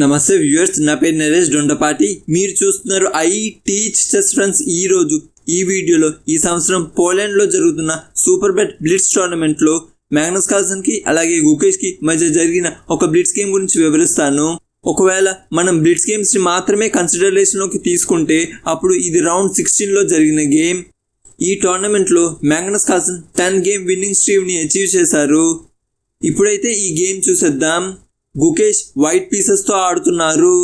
నమస్తే వ్యూయర్స్ నా పేరు నరేష్ దొండపాటి మీరు చూస్తున్నారు ఐ టీచ్ చెస్ ఫ్రెండ్స్ ఈ రోజు ఈ వీడియోలో ఈ సంవత్సరం పోలాండ్లో జరుగుతున్న సూపర్ బెట్ బ్లిట్స్ టోర్నమెంట్లో మ్యాగ్నస్ కార్సన్కి అలాగే గుకేష్కి మధ్య జరిగిన ఒక బ్లిట్స్ గేమ్ గురించి వివరిస్తాను. ఒకవేళ మనం బ్లిట్స్ గేమ్స్ని మాత్రమే కన్సిడరేషన్లోకి తీసుకుంటే అప్పుడు ఇది రౌండ్ సిక్స్టీన్లో జరిగిన గేమ్. ఈ టోర్నమెంట్లో Magnus Carlsen ten game winning స్ట్రీమ్ని achieve చేశారు. ఇప్పుడైతే ఈ గేమ్ చూసేద్దాం. గుకేష్ వైట్ పీసెస్తో ఆడుతున్నారు.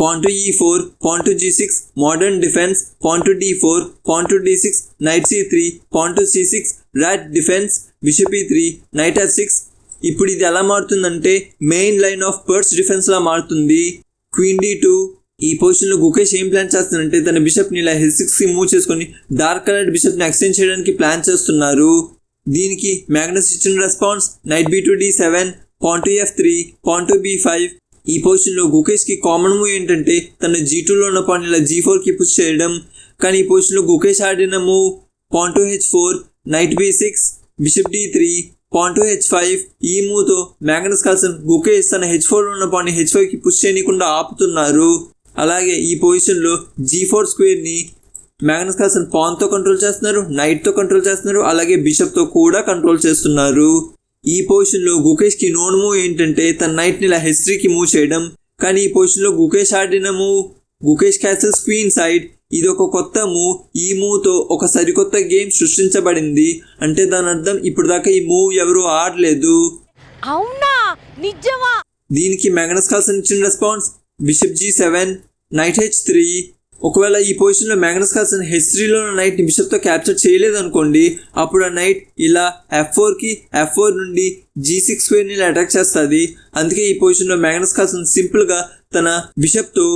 Pawn to e four pawn to g six modern defence pawn to d four pawn to d six knight c three pawn to c six rat defence bishop e three knight f six ఇప్పుడు ఇది ఎలా మారుతుందంటే main line of Pirc defence లా మారుతుంది. Queen D two ఈ పొజిషన్లో గుకేష్ ఏం plan చేస్తున్నారంటే తన బిషప్ని ఇలా హెల్ సిక్స్కి మూవ్ చేసుకొని డార్క్ కలర్ బిషప్ని ఎక్స్టెండ్ చేయడానికి ప్లాన్ చేస్తున్నారు. దీనికి మ్యాగ్నస్ ఇచ్చిన response knight b to d seven pawn to f three pawn to b five. ఈ పొజిషన్లో గుకేష్కి కామన్ మూవ్ ఏంటంటే తన జీ టూలో ఉన్న పాన్ ఇలా జీ ఫోర్కి పుష్ చేయడం. కానీ ఈ పొజిషన్లో గుకేష్ ఆడిన move pawn to H four knight B six bishop D three pawn to H five. ఈ మూవ్తో మ్యాగ్నస్ కాల్సన్ గుకేష్ తన హెచ్ ఫోర్ ఉన్న పాన్ హెచ్ ఫైవ్కి పుష్ చేయకుండా ఆపుతున్నారు. అలాగే ఈ పొజిషన్లో జీ ఫోర్ స్క్వేర్ని మ్యాగ్నస్ కాల్సన్ పాన్తో కంట్రోల్ చేస్తున్నారు నైట్తో కంట్రోల్ చేస్తున్నారు అలాగే బిషప్తో కూడా కంట్రోల్ చేస్తున్నారు. ఈ పొజిషన్లో గుకేష్కి నోన్ మూవ్ ఏంటంటే తన నైట్ని ఇలా హెస్ట్రీ కి మూవ్ చేయడం. కానీ ఈ పొజిషన్లో గుకేష్ ఆడిన move Gukesh castle queen side ఇది ఒక కొత్త మూవ్ ఈ మూవ్తో ఒక సరికొత్త గేమ్ సృష్టించబడింది. అంటే దాని అర్థం ఇప్పుడు దాకా ఈ మూవ్ ఎవరు ఆడలేదు. అవునా? నిజమా? దీనికి మ్యాగ్నస్ కాల్సన్ ఇచ్చిన response bishop g seven knight h three ఒకవేళ ఈ పొజిషన్లో మ్యాగ్నస్ కాల్సన్ హెచ్ త్రీలో నైట్ నైట్ని బిషప్తో క్యాప్చర్ చేయలేదు అనుకోండి అప్పుడు ఆ నైట్ ఇలా ఎఫ్ ఫోర్కి ఎఫ్ ఫోర్ నుండి జీ సిక్స్ స్క్వేర్ని ఇలా అటాక్ చేస్తుంది. అందుకే ఈ పొజిషన్లో మ్యాగ్నస్ కాల్సన్ సింపుల్గా తన బిషప్తో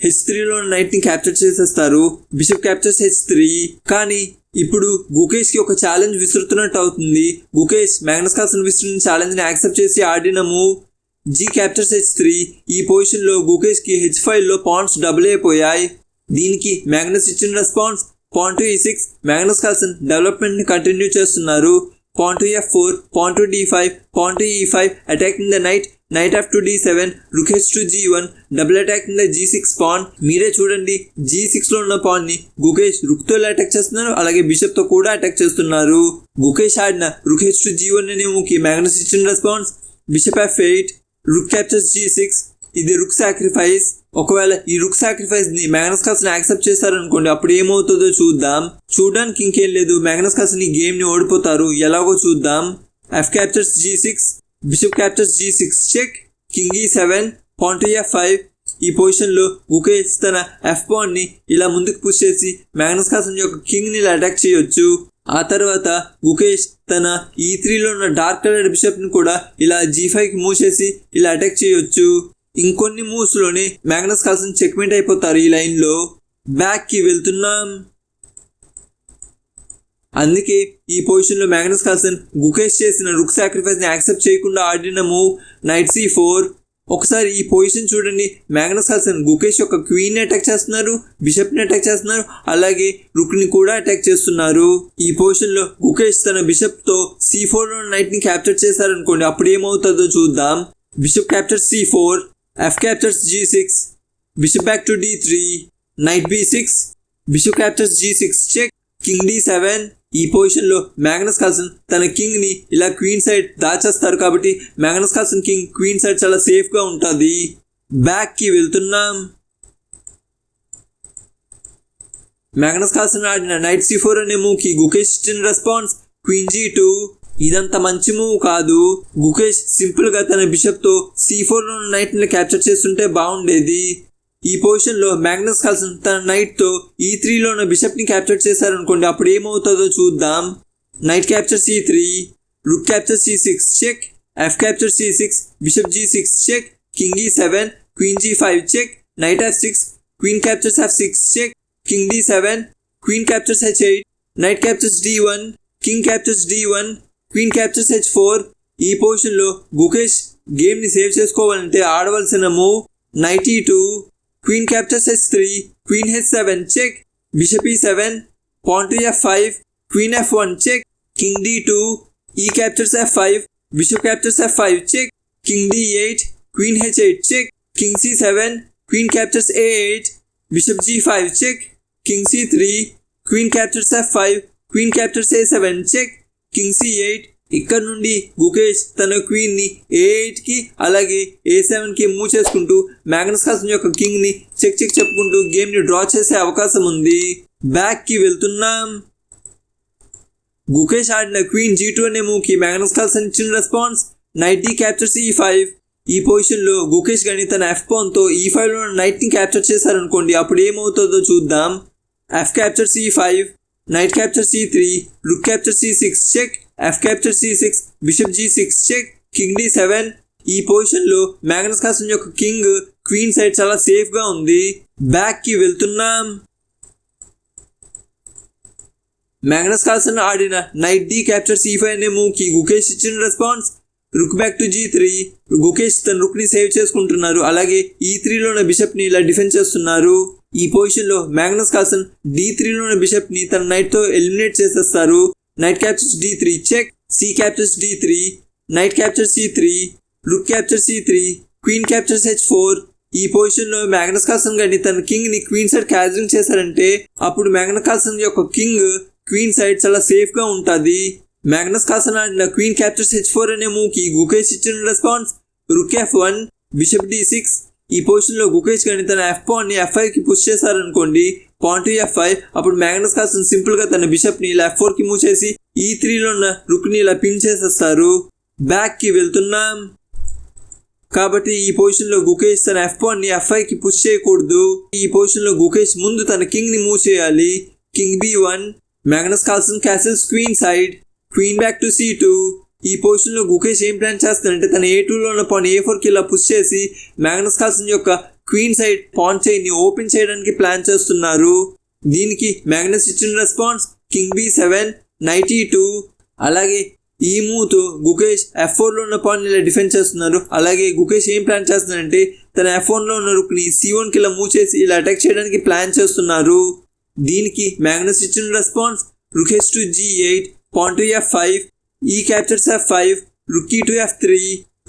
హెచ్ త్రీలో నైట్ని క్యాప్చర్ చేసేస్తారు. బిషప్ క్యాప్చర్స్ హెచ్ త్రీ కానీ ఇప్పుడు గుకేష్కి ఒక ఛాలెంజ్ విసురుతున్నట్టు అవుతుంది. గుకేష్ మ్యాగ్నస్ కాల్సన్ విసురున్న ఛాలెంజ్ని యాక్సెప్ట్ చేసి ఆడిన move g captures h three ఈ పొజిషన్లో గుకేష్కి హెచ్ ఫైవ్లో పాయింట్స్ డబుల్ అయిపోయాయి. దీనికి మ్యాగ్నస్ ఇచ్చిన response pawn to e six Magnus Carlsen డెవలప్మెంట్ని continue చేస్తున్నారు. Pawn to f four pawn to d five pawn to e five attacking the knight knight f to D seven rook H to G one double attack in the G six pawn మీరే చూడండి. G సిక్స్లో ఉన్న పాన్ని Gukesh రుక్తో attack చేస్తున్నారు? అలాగే బిషప్తో కూడా attack చేస్తున్నారు. గుకేష్ ఆడిన rook H to G one అనే మూవ్కి మ్యాగ్నస్ ఇచ్చిన response bishop F eight rook captures G six ఇది రుక్ సాక్రిఫైస్ ఒకవేళ ఈ రుక్ సాక్రిఫైస్ని మ్యాగ్నస్ కాల్సన్ యాక్సెప్ట్ చేస్తారనుకోండి అప్పుడు ఏమవుతుందో చూద్దాం. చూడడానికి ఇంకేం లేదు. మ్యాగ్నస్ కాస్ని గేమ్ని ఓడిపోతారు. ఎలాగో చూద్దాం. F captures g six bishop captures g six check king e seven pawn f five ఈ పొజిషన్లో గుకేష్ తన ఎఫ్ పాయింట్ని ఇలా ముందుకు పుష్ చేసి మ్యాగ్నస్ కాసన్ యొక్క కింగ్ని ఇలా అటాక్ చేయొచ్చు. ఆ తర్వాత గుకేష్ తన e ఈ త్రీలో ఉన్న డార్క్ కలర్ బిషప్ని కూడా ఇలా జీ ఫైవ్కి ఇలా అటాక్ చేయొచ్చు. ఇంకొన్ని మూవ్స్లోనే మ్యాగ్నస్ కాల్సన్ చెక్మేట్ అయిపోతారు ఈ లైన్లో. బ్యాక్కి వెళ్తున్నాం. అందుకే ఈ పొజిషన్లో మ్యాగ్నస్ కాల్సన్ గుకేష్ చేసిన రుక్ సాక్రిఫైస్ని యాక్సెప్ట్ చేయకుండా ఆడిన మూవ్ నైట్ సి ఫోర్. ఒకసారి ఈ పొజిషన్ చూడండి. మ్యాగ్నస్ కాల్సన్ గుకేష్ యొక్క క్వీన్ అటాక్ చేస్తున్నారు బిషప్ని అటాక్ చేస్తున్నారు అలాగే రుక్ని కూడా అటాక్ చేస్తున్నారు. ఈ పొజిషన్లో గుకేష్ తన బిషప్తో సి ఫోర్లో నైట్ని క్యాప్చర్ చేశారనుకోండి అప్పుడు ఏమవుతుందో చూద్దాం. Bishop capture c four. F captures g six back back to d three knight b six bishop captures g six check king seven ఈ పొజిషన్లో మ్యాగ్నస్ కాల్సన్ తన కింగ్ని ఇలా క్వీన్ సైడ్ దాచేస్తారు కాబట్టి Magnus Carlsen king queen side చాలా సేఫ్గా ఉంటుంది. బ్యాక్కి వెళ్తున్నాం. మ్యాగ్నస్ కాల్సన్ ఆడిన నైట్ సి ఫోర్ అనే మూవ్ గుకేష్ ఇచ్చిన రెస్పాన్స్ క్వీన్ జీ టూ ఇదంత మంచి మూవ్ కాదు. గుకేష్ సింపుల్గా తన బిషప్తో సి ఫోర్లో నైట్ని క్యాప్చర్ చేస్తుంటే బాగుండేది ఈ పొజిషన్లో మ్యాగ్నస్ కాల్సన్ తన నైట్తో ఈ త్రీలో ఉన్న బిషప్ని క్యాప్చర్ చేశారనుకోండి అప్పుడు ఏమవుతుందో చూద్దాం. Knight capture c three rook capture c six check. F capture c six bishop g six check. King e seven queen g five check. Knight f six queen captures f six check. King d seven queen captures h eight knight captures d one king captures d one queen captures h four ఈ పొజిషన్లో గుకేష్ గేమ్ని save చేసుకోవాలంటే ఆడవలసిన move knight e two queen captures h three queen h seven check bishop e seven pawn to f five queen f one check king d two e captures f five bishop captures f five check king d eight queen h8 check, king c7, queen captures a8, bishop g5 check, king c3, queen captures f5, queen captures a7 check, king c eight ఇక్కడ నుండి గుకేష్ తన క్వీన్ని ఏ ఎయిట్కి అలాగే ఏ సెవెన్కి move చేసుకుంటూ Magnus Carlsen యొక్క కింగ్ని check check చెప్పుకుంటూ గేమ్ని డ్రా చేసే అవకాశం ఉంది. బ్యాక్కి వెళ్తున్నాం. గుకేష్ ఆడిన క్వీన్ జీ టూ అనే మూవ్కి మ్యాగ్నస్ కాల్సన్ ఇచ్చిన response. Knight d captures e five ఈ పొజిషన్లో గుకేష్ కానీ తన ఎఫ్ పాన్తో ఈ ఫైవ్లో నైట్ని క్యాప్చర్ చేశారనుకోండి అప్పుడు ఏమవుతుందో చూద్దాం. F capture E five knight capture C three rook capture C six check F capture C six bishop G six check king D seven ఈ పొజిషన్లో మ్యాగ్నస్ కాల్సన్ యొక్క కింగ్ క్వీన్ సైడ్ చాలా సేఫ్గా ఉంది. బ్యాక్కి వెళ్తున్నాం. మ్యాగ్నస్ కాల్సన్ ఆడిన knight d capture c five అనే కి గుకేష్ ఇచ్చిన response rook back to g three. Gukesh తన రుక్ని సేవ్ చేసుకుంటున్నారు. అలాగే ఈ త్రీలోని బిషప్ని ఇలా డిఫెండ్ చేస్తున్నారు. ఈ పొజిషన్లో మ్యాగ్నస్ కాసన్ డి త్రీలోని బిషప్ని తన నైట్తో ఎలిమినేట్ చేసేస్తారు. Knight captures d three check c captures d three knight capture c three rook capture c three queen captures h four ఈ పొజిషన్లో మ్యాగ్నస్ కాసన్ గాని తన కింగ్ని క్వీన్ సైడ్ క్యాచరింగ్ చేశారంటే అప్పుడు మ్యాగ్నస్ కాసన్ యొక్క కింగ్ క్వీన్ సైడ్ చాలా సేఫ్గా ఉంటుంది. మ్యాగ్నస్ కాసన్ ఆడిన క్వీన్ క్యాప్చర్స్ హెచ్ ఫోర్ అనే మూవ్కి గుకేష్ ఇచ్చిన response rook f one bishop d six ఈ పొజిషన్లో గుకేష్ కానీ తన ఎఫ్ పాన్ని ఎఫ్ ఫైవ్ పుష్ చేశారనుకోండి పాన్ టు ఎఫ్ ఫైవ్ అప్పుడు మ్యాగ్నస్ కాల్సన్ సింపుల్గా తన బిషప్ని ఇలా ఎఫ్ ఫోర్కి మూవ్ చేసి ఈ త్రీలో ఉన్న రుక్ని ఇలా పిన్ చేసేస్తారు. బ్యాక్కి వెళ్తున్నాం. కాబట్టి ఈ పొజిషన్లో గుకేష్ తన ఎఫ్ పాన్ని ఎఫ్కి పుష్ చేయకూడదు. ఈ పొజిషన్లో గుకేష్ ముందు తన కింగ్ని మూవ్ చేయాలి. King b one Magnus Carlsen castles queen side queen back to c two ఈ పొజిషన్లో గుకేష్ ఏం ప్లాన్ చేస్తాడంటే తన ఏ టూలో ఉన్న పాన్ ఏ ఫోర్కి ఇలా పుష్ చేసి మ్యాగ్నస్ కాల్సన్ యొక్క క్వీన్ సైడ్ పాన్ చైన్ని ఓపెన్ చేయడానికి ప్లాన్ చేస్తున్నారు. దీనికి మ్యాగ్నస్ ఇచ్చిన response king b seven knight e two అలాగే ఈ మూవ్తో గుకేష్ ఎఫ్ ఫోర్లో ఉన్న పాన్ ఇలా డిఫెండ్ చేస్తున్నారు. అలాగే గుకేష్ ఏం ప్లాన్ చేస్తున్నారంటే తన ఎఫ్ ఫోన్లో ఉన్న రుక్ని సి కి ఇలా మూవ్ చేసి ఇలా అటాక్ చేయడానికి ప్లాన్ చేస్తున్నారు. దీనికి మ్యాగ్నస్ ఇచ్చిన response rook E to G eight pawn to F five E captures F five rook E to F three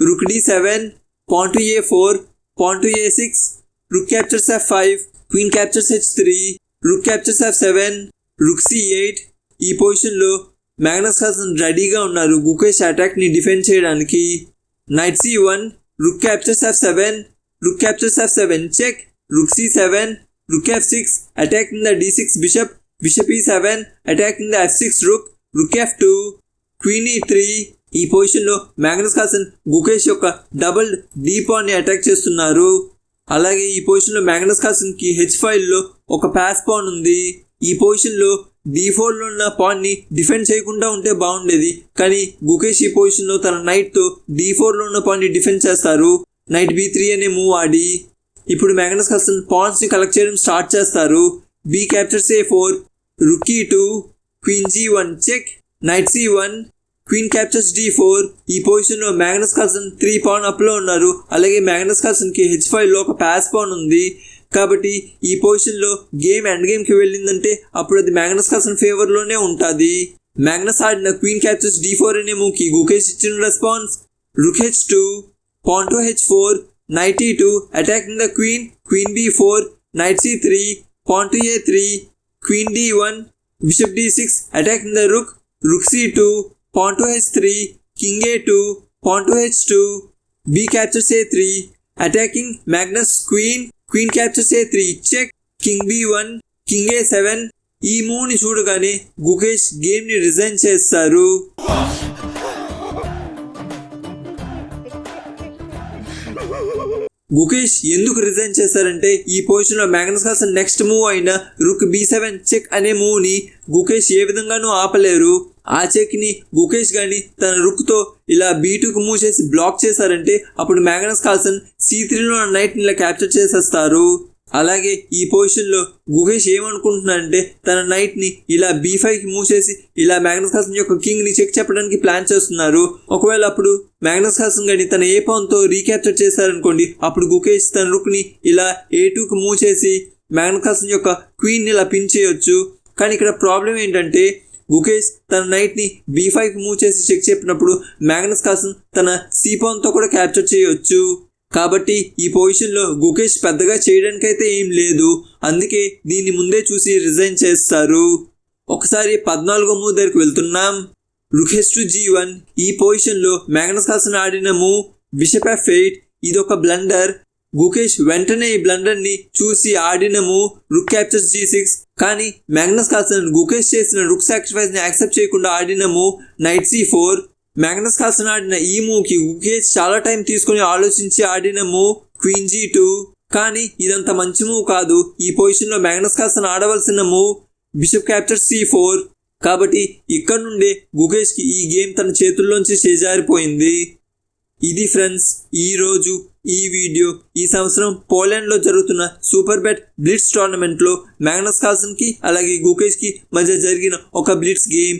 rook D seven pawn to A four pawn to A six rook captures F five queen captures H three rook captures F seven rook C eight ఈ పొజిషన్లో Magnus Carlsen రెడీగా ఉన్నారు గుకేష్ అటాక్ని defend చేయడానికి knight c one rook captures f seven rook captures f seven check rook C seven rook F six attacking the D six bishop bishop E seven attacking the F six rook rook F two queen E three. ఈ పొజిషన్లో Magnus Carlsen Gukesh యొక్క double D attack చేస్తున్నారు. అలాగే ఈ పొజిషన్లో Magnus కాల్సన్కి హెచ్లో ఒక pass pan ఉంది. ఈ పొజిషన్లో డి ఫోర్లో ఉన్న పాన్ని డిఫెండ్ చేయకుండా ఉంటే బాగుండేది. కానీ గుకేష్ ఈ పొజిషన్లో తన నైట్తో డీ డి ఉన్న పాన్ని డిఫెండ్ చేస్తారు. నైట్ బి త్రీ అనే మూవ్ ఆడి ఇప్పుడు మ్యాగ్నస్ కాల్సన్ పాన్స్ని కలెక్ట్ చేయడం స్టార్ట్ చేస్తారు. B captures A four rook E two. Queen G one check knight C one queen captures D four ఈ పొజిషన్లో మ్యాగ్నస్ కాల్సన్ త్రీ పౌన్ అప్లో ఉన్నారు. అలాగే మ్యాగ్నస్ కాల్సన్కి హెచ్ ఫైవ్లో ఒక పాస్ పాన్ ఉంది. కాబట్టి ఈ పొజిషన్లో గేమ్ ఎండ్ గేమ్కి వెళ్ళిందంటే అప్పుడు అది మ్యాగ్నస్ కాల్సన్ ఫేవర్లోనే ఉంటుంది. మ్యాగ్నస్ ఆడిన క్వీన్ క్యాప్చర్స్ డి ఫోర్ అనే మూవ్ గుకేష్ ఇచ్చిన response rook h two pawn to h four knight e two attacking the queen queen b four knight c three pawn to a three queen d one bishop d six attacking the rook rook c two pawn to h3, king a2, pawn to h2, b captures a3, attacking Magnus queen, queen captures a3, check, king b1, king a7. ఈ మూవ్ని చూడగానే గుకేష్ గేమ్ని resign చేస్తారు గుకేష్ ఎందుకు resign చేశారంటే ఈ పొజిషన్లో Magnus Carlson next move అయిన రుక్ B seven check అనే మూవ్ని గుకేష్ ఏ విధంగానూ ఆపలేరు. ఆ చెక్ని గుకేష్ గాని తన రుక్తో ఇలా బీటుకు మూవ్ చేసి బ్లాక్ చేశారంటే అప్పుడు మ్యాగ్నస్ కాల్సన్ సీ త్రీలో నైట్ ఇలా క్యాప్చర్ చేసేస్తారు. అలాగే ఈ పొజిషన్లో గుహేష్ గుకేష్ ఏమనుకుంటున్నాడంటే తన నైట్ని ఇలా బీ ఫైవ్కి మూవ్ చేసి ఇలా మ్యాగ్నస్ కాల్సన్ యొక్క కింగ్ని చెక్ చెప్పడానికి ప్లాన్ చేస్తున్నారు. ఒకవేళ అప్పుడు మ్యాగ్నస్ కాల్సన్ గాని తన ఏ పవన్తో రీక్యాప్చర్ చేశారనుకోండి అప్పుడు గుకేష్ తన రుక్ని ఇలా ఏ టూకి మూవ్ చేసి మ్యాగ్నస్ కాల్సన్ యొక్క క్వీన్ని ఇలా పిన్ చేయొచ్చు. కానీ ఇక్కడ ప్రాబ్లం ఏంటంటే గుకేష్ తన నైట్ని బీ ఫైవ్కి మూవ్ చేసి చెక్ చెప్పినప్పుడు మ్యాగ్నస్ కాసన్ తన సి పాన్ కూడా క్యాప్చర్ చేయొచ్చు. కాబట్టి ఈ పొజిషన్లో గుకేష్ పెద్దగా చేయడానికైతే ఏం లేదు. అందుకే దీన్ని ముందే చూసి రిజైన్ చేస్తారు. ఒకసారి పద్నాలుగో మూవ్ దగ్గరికి వెళ్తున్నాం. రుఖెస్ టు జీ వన్ ఈ పొజిషన్లో మ్యాగ్నస్ కాసన్ ఆడిన మూవ్ బిషప్ ఎఫ్ ఇది ఒక బ్లండర్ గుకేష్ వెంటనే ఈ బ్లండర్ని చూసి ఆడిన move rook captures g six కానీ మ్యాగ్నస్ కాల్సన్ గుకేష్ చేసిన రుక్ సాక్రిఫైస్ని యాక్సెప్ట్ చేయకుండా ఆడిన move knight c four Magnus Carlsen ఆడిన ఈ మూవ్కి కి చాలా టైం తీసుకొని ఆలోచించి ఆడిన మూవ్ క్వీన్ జీ టూ కానీ ఇదంత మంచి మూవ్ కాదు. ఈ పొజిషన్లో Magnus Carlsen ఆడవలసిన move bishop capture c four కాబట్టి ఇక్కడ నుండే గుకేష్కి ఈ గేమ్ తన చేతుల్లోంచి చేజారిపోయింది. ఇది ఫ్రెండ్స్ ఈ రోజు ఈ వీడియో ఈ సంవత్సరం పోలాండ్లో జరుగుతున్న సూపర్ బ్యాట్ బ్లిట్స్ టోర్నమెంట్లో మ్యాగ్నస్ కాల్సన్కి అలాగే గుకేష్కి మధ్య జరిగిన ఒక బ్లిట్స్ గేమ్